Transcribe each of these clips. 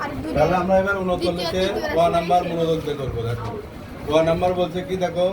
আর তাহলে আমরা এবার উনচল্লিশে ক নাম্বার মনোযোগ দিয়ে করব দেখো। ক নাম্বার বলছে কি দেখো?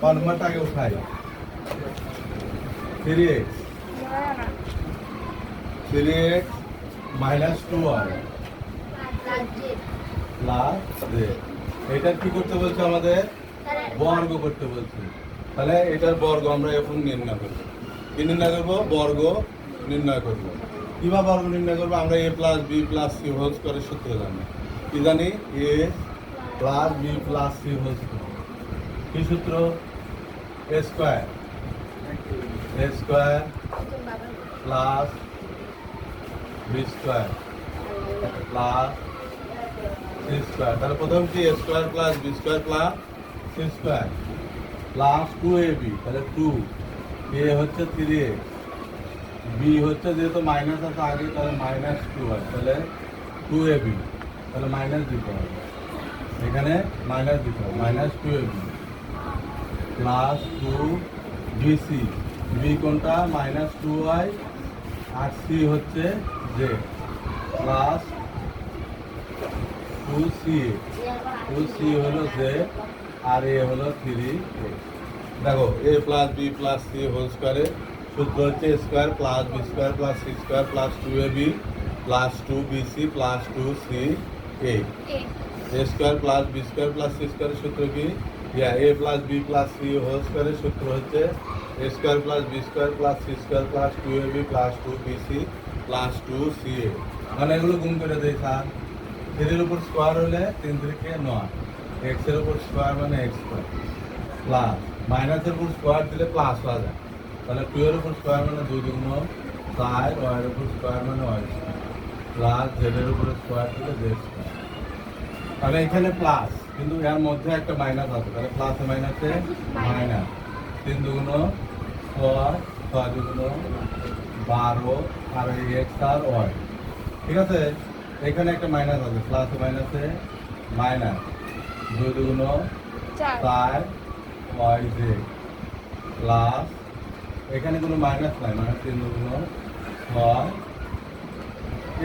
ক নাম্বারটা আগে উঠাই three X three X minus two Y plus এটার কি করতে বলছে আমাদের? বর্গ করতে বলছে। তাহলে এটার বর্গ আমরা এখন নির্ণয় করব। কি নির্ণয় করব? বর্গ নির্ণয় করব। কীভাবে বর্গ নির্ণয় করব আমরা A plus B plus C whole স্কোয়ারের সূত্র জানি কি জানি? A plus B plus C whole square. সূত্র? A square. A square plus B square. Plus C square. তাহলে প্রথম কি? A square plus B square plus C square. Plus two A B তাহলে টু এ হচ্ছে three A B হচ্ছে যেহেতু minus আছে আগে, তাহলে মাইনাস টু হয়, তাহলে টু এ বি তাহলে মাইনাস দিতে হবে। এখানে মাইনাস দিতে হবে minus two A B plus two B C B কোনটা? মাইনাস টু ওয়াই আর সি হচ্ছে J plus two C two C হলো জে আর এ হলো থ্রি এ দেখো A plus B plus C whole স্কোয়ারে সূত্র হচ্ছে square plus B square plus C square plus two A B plus two B C plus two C A. A. Square plus B square plus C স্কোয়ারের সূত্র কি? Yeah A plus B plus C whole স্কোয়ারের সূত্র হচ্ছে A square plus B square plus C square plus two A B plus two B C plus two C A. মানে এগুলো গুণ করে দেয় স্যার। থ্রির উপর স্কোয়ার হলে তিন থেকে নয়। এক্সের উপর স্কোয়ার মানে এক্স স্কোয়ার। প্লাস। মাইনাসের উপর স্কোয়ার দিলে প্লাস হওয়া যায়। তাহলে টু এর উপর স্কোয়ার মানে দুই দুগুণ চার ওয়াই এর উপর স্কোয়ার মানে ওয়াই স্কোয়ার প্লাস জেড এর উপর স্কোয়ার দিলে জেড স্কোয়ার তাহলে এখানে প্লাস কিন্তু এর মধ্যে একটা মাইনাস আছে তাহলে প্লাসে মাইনাসে মাইনাস তিন দুগুণ ছয় ছয় দুগুণ বারো আর এক্স আর ওয়াই ঠিক আছে? এখানে একটা মাইনাস আছে প্লাসে মাইনাসে মাইনাস দুই দুগুণ চার। ওয়াই জে প্লাস এখানে কোনো মাইনাস নাই মানে তিন দুগুণ ছয়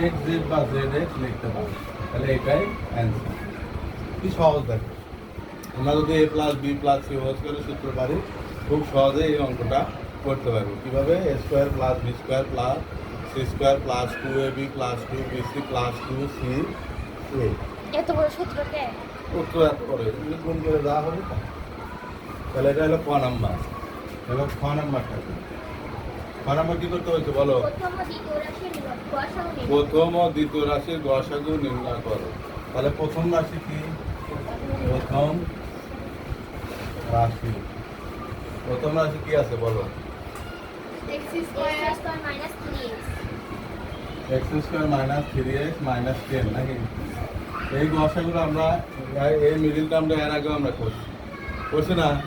এক্স জেড বা জেড এক্স লিখতে পারি। তাহলে এটাই অ্যান্সার কি সহজ দেখো। আমরা যদি A plus B plus C whole স্কোয়ারের সূত্র পারি খুব সহজে এই অঙ্কটা করতে পারব। কীভাবে? A square plus B square plus C square plus two A B plus two B C plus two C A এত বড় সূত্রকে উত্তর এত করে এগুলো গুণ করে দেওয়া হবে তাহলে এটা হলো ক নাম্বার। এবার খ নাম্বারটা কি? খ নাম্বার কি করতে হয়েছে বলো? প্রথম ও দ্বিতীয় রাশির গসাগু নির্ণয় করো। তাহলে প্রথম রাশি কি? প্রথম রাশি। প্রথম রাশি কি আছে বলো? X square minus three X minus ten নাকি? এই গসাগুলো আমরা, এই- মিডিলটা আমরা এর আগেও আমরা করছি। করছি না?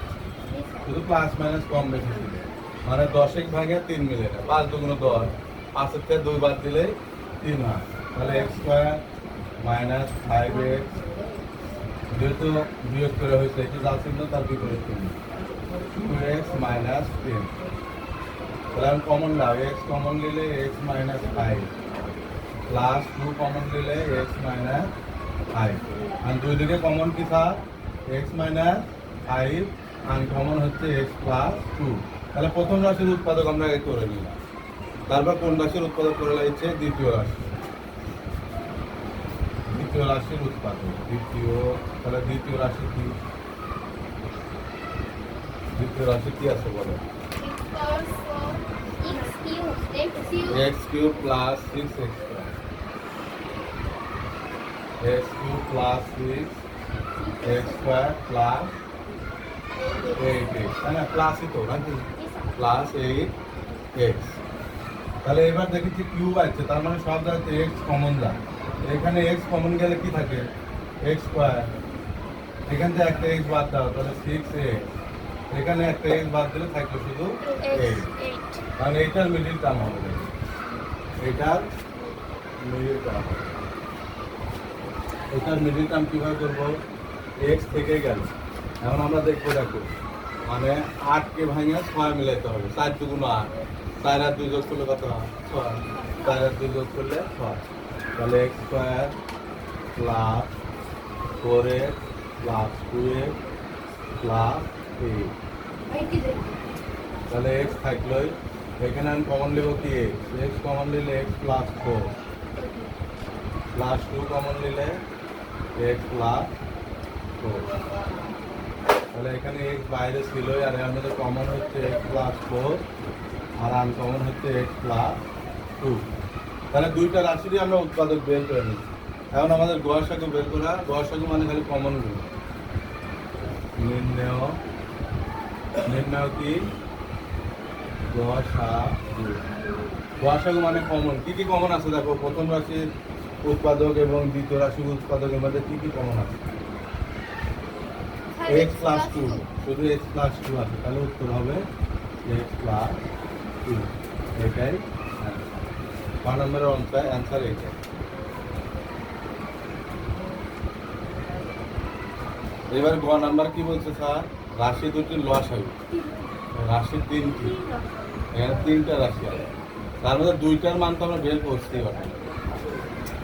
শুধু প্লাস মাইনাস কম বেশি ছিল। মানে দশেক ভাগে তিন মিলে না পাঁচ দুগুণ দশ পাঁচের থেকে দুই বাদ দিলে তিন হয়। তাহলে X square minus five X যেহেতু বিয়োগ করে হয়েছে এটি যা ছিল তার বিপরীত তিন। টু এক্স মাইনাস টেন তাহলে আমি কমন নাও এক্স কমন নিলে X minus five plus two common নিলে এক্স মাইনাস ফাইভ আর দুই দিকে কমন কি sir X minus five uncommon হচ্ছে এক্স প্লাস টু তাহলে প্রথম রাশির উৎপাদক আমরা আগে করে নিলাম। তারপর কোন রাশির উৎপাদক করে লাগছে দ্বিতীয় রাশি। দ্বিতীয় রাশির উৎপাদক। দ্বিতীয়, তাহলে দ্বিতীয় রাশি কি? দ্বিতীয় রাশি কি আছে বলো? X cube plus six X X cube plus six X square plus eight X তাই না প্লাসই তো নাকি? প্লাস এইট এক্স তাহলে এবার দেখেছি কিউব আছে তার মানে সব জায়গাতে এক্স কমন যায় এখানে এক্স কমন গেলে কি থাকে? এক্স স্কোয়ার এখান থেকে একটা এক্স বাদ দাও তাহলে সিক্স এক্স এখানে একটা এক্স বাদ দিলে থাকবে শুধু এইট কারণ এইটার মিডিল টার্ম হবে। এইটার মিডিল টার্ম এটার মিডিল টার্ম কীভাবে করব? এক্স থেকে গেল। এখন আমরা দেখব, দেখো। মানে আটকে ভাঙে ছয় মিলাইতে হবে। চার দুগুণ আট। চার আর দুই যোগ করলে কত ছয়। চার আর দুই যোগ করলে ছয়। তাহলে X square plus four X plus two X plus eight তাহলে এক্স থাকলোই এখানে আমি কমন নেব কি এক্স এক্স কমন নিলে X plus four plus two common নিলে এক্স প্লাস ফোর তাহলে এখানে এক্স বাইরে ছিলই আর মধ্যে কমন হচ্ছে এক্স প্লাস ফোর আর আনকমন হচ্ছে এক্স প্লাস টু তাহলে দুইটা রাশিরই আমরা উৎপাদক বের করে নিচ্ছি। এখন আমাদের গোয়াশাকে বের করা গোয়াশাকে মানে খালি কমনগুলো। নির্ণয় নির্ণয় কি? গোয়াশাগু গোয়াশাগু মানে কমন কি কি কমন আছে দেখো? প্রথম রাশির উৎপাদক এবং দ্বিতীয় রাশির উৎপাদকের মধ্যে কি কি কমন আছে? এক্স প্লাস টু শুধু এক্স প্লাস টু আছে, তাহলে উত্তর হবে এক্স প্লাস টু এটাই ক নম্বরের অঙ্কায় অ্যান্সার এটাই। এবার গ নাম্বার কি বলছে স্যার? রাশি দুটি লস হবে রাশি তিনটি। এখানে তিনটা রাশি আছে তার মধ্যে দুইটার মান তো আমরা বের করতেই পারি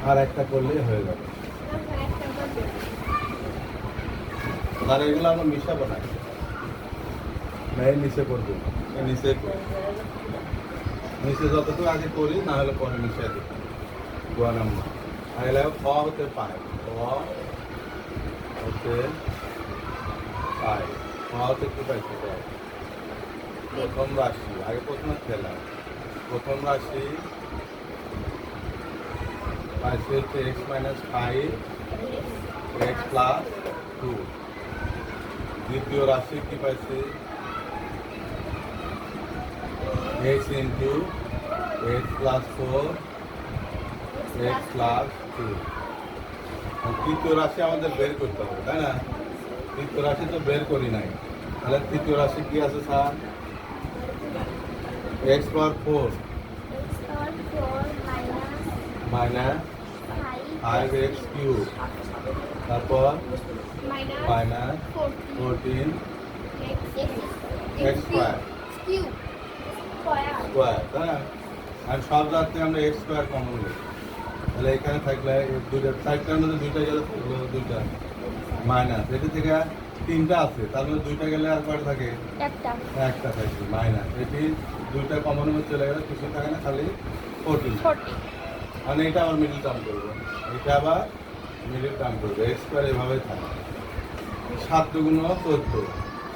আর একটা করলেই হয়ে যাবে। আর এগুলো আমরা মিশাবো না। না এই নিচে করব নিচে নিচে যতটুকু আগে করি না হলে পরে মিশিয়ে দিই গোয়া নাম্বার। আর এগুলো খ হতে পারে। খ হতে পায় খ হতে কি পাইছে? প্রথম রাশি। আগে প্রথমে খেলা প্রথম রাশি পাইছে হচ্ছে X minus five X plus two দ্বিতীয় রাশি কি পাইছে? X into X plus four X plus two তৃতীয় রাশি আমাদের বের করতে হবে তাই না? তৃতীয় রাশি তো বের করি নাই। তাহলে তৃতীয় রাশি কি আছে sir? X power four minus five X cube তারপর minus fourteen X square square তাই না? আর সব রাত্রে আমরা এক্স স্কোয়ার কমন নিই তাহলে এখানে থাকলে দুইটা চারটার মধ্যে দুইটা গেলে দুইটা। মাইনাস এটি থেকে তিনটা আছে। তার মধ্যে দুইটা গেলে আর কয়টা থাকে? একটা। একটা থাকে। মাইনাস এটি দুইটা কমনের মধ্যে চলে গেলে কিছু থাকে না খালি ফোরটিন ফোরটি মানে এটা আবার মিডিল টার্ম করব। এটা আবার মিডিল টার্ম করব এক্স স্কোয়ার এভাবে থাকে। সাত দুগুণ চোদ্দ।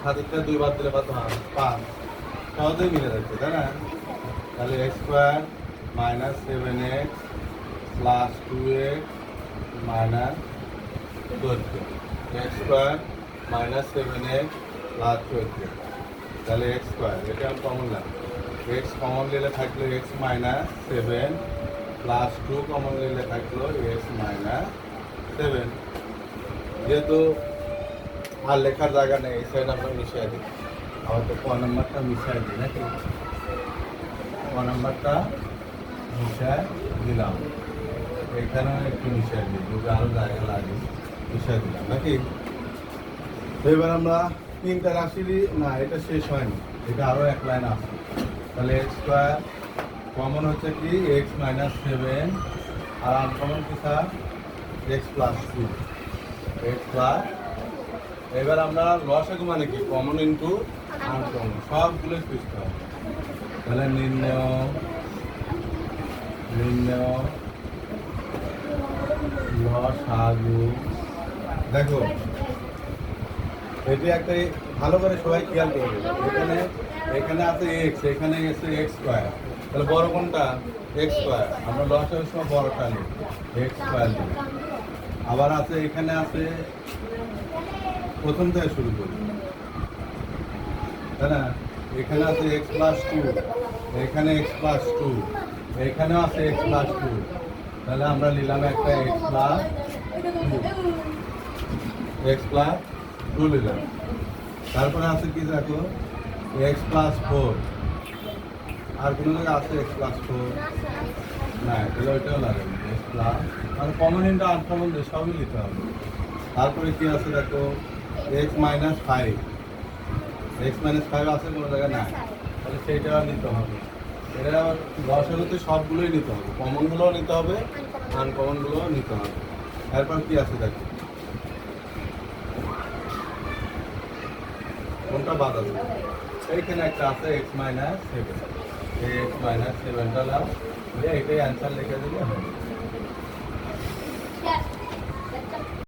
সাতেরটা দুইবার দিলে কত হয়? পাঁচ। সহজেই মিলে যাচ্ছে তাই না? তাহলে X square minus seven X plus two X minus চোদ্দ। X square minus seven X plus চোদ্দ। তাহলে এক্স স্কোয়ার এটা কমন লাগে এক্স কমন নিলে থাকল X minus seven plus two common নিলে থাকল এক্স মাইনাস সেভেন যেহেতু আর লেখার জায়গা নেই, এই সাইড আমরা মিশিয়ে দিই। তো ক নাম্বারটা মিশিয়ে দিই নাকি? ক নাম্বারটা মিশিয়ে দিলাম। এখানেও একটু মিশিয়ে দিই, যদি আরও জায়গা লাগে, মিশিয়ে দিলাম, নাকি? এবার আমরা তিনটা রাশিরই, না, এটা শেষ হয়নি, এটা আরও এক লাইন আছে। তাহলে এক্স স্কোয়ার কমন হচ্ছে কি? X minus seven. আর আনকমন কি sir? X plus two X plus এবার আমরা লসাগু মানে কি? কমন ইন্টু আনকমন সবগুলোই খুঁজতে হবে তাহলে নির্ণয় নির্ণয় লসাগু দেখো, এটি একটা ভালো করে সবাই খেয়াল করবে। এখানে এখানে আছে এক্স এখানে এসে এক্স স্কোয়ার তাহলে বড় কোনটা? এক্স স্কোয়ার আমরা লসাগুর সময় বড়টা নিই। এক্স স্কোয়ার নিই। আবার আছে, এখানে আছে। প্রথম থেকে শুরু করি। তাই না? এখানে আছে এক্স প্লাস টু এখানে এক্স প্লাস টু এখানেও আছে এক্স প্লাস টু তাহলে আমরা নিলাম একটা X plus X plus two নিলাম। তারপরে আছে কি দেখো? এক্স প্লাস ফোর আর কোনো আছে এক্স প্লাস ফোর না, তাহলে ওইটাও লাগে প্লাস মানে কমন ইন্টু আনকমন সবই নিতে হবে। তারপরে কি আছে দেখো? X minus five X minus five আছে, কোনো জায়গায় না তাহলে সেইটাও নিতে হবে। এটা দশ হতে সবগুলোই নিতে হবে। কমনগুলোও নিতে হবে আনকমনগুলোও নিতে হবে। এরপর কি আছে দেখো? কোনটা বাদ আছে? এইখানে একটা আছে X minus seven X minus সেভেনটা দিয়ে এটাই অ্যান্সার লিখে দিলে হবে